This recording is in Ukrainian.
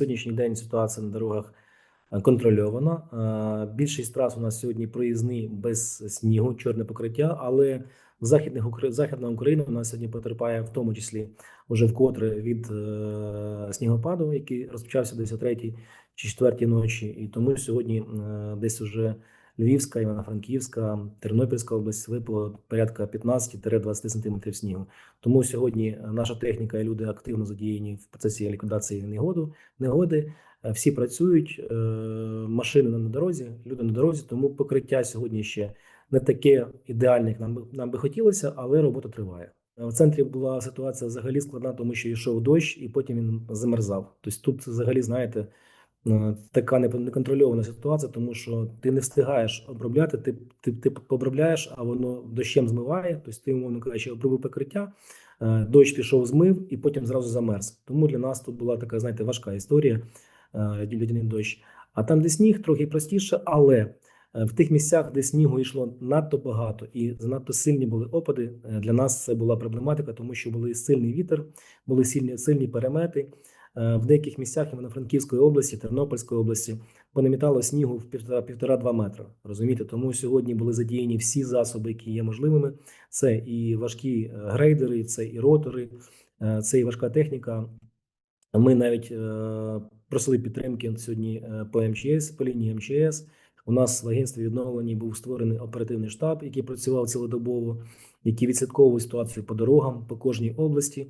сьогоднішній день ситуація на дорогах е, контрольована. Е, Більшість трас у нас сьогодні проїзні без снігу, чорне покриття, але в західних Західна Україна у нас сьогодні потерпає, в тому числі уже вкотре від е, снігопаду, який розпочався десь о третій чи четвертій ночі. І тому сьогодні десь уже Львівська, Івано-Франківська, Тернопільська область випало порядка 15-20 см снігу. Тому сьогодні е, наша техніка і люди активно задіяні в процесі ліквідації негоду, негоди. Е, Всі працюють, е, машини на дорозі, люди на дорозі, тому покриття сьогодні ще не таке ідеальне, як нам би, нам би хотілося, але робота триває. В центрі була ситуація взагалі складна, тому що йшов дощ, і потім він замерзав. Тобто тут взагалі, знаєте, така неконтрольована ситуація, тому що ти не встигаєш обробляти, ти, ти, ти обробляєш, а воно дощем змиває. Тобто ти, умовно кажучи, обробив покриття, е, дощ пішов, змив і потім зразу замерз. Тому для нас тут була така, знаєте, важка історія е, людяний дощ. А там, де сніг, трохи простіше, але е, в тих місцях, де снігу йшло надто багато і занадто сильні були опади, е, для нас це була проблематика, тому що були сильний вітер, були сильні, сильні перемети. Е, В деяких місцях Івано-Франківської області, Тернопільської області понамітало снігу в півтора- півтора-два метра. Розумієте, тому сьогодні були задіяні всі засоби, які є можливими. Це і важкі е, грейдери, це і ротори, е, це і важка техніка. Ми навіть просили підтримки сьогодні по МЧС, по лінії МЧС. У нас в агентстві відновлені був створений оперативний штаб, який працював цілодобово, який відслідковував ситуацію по дорогам по кожній області.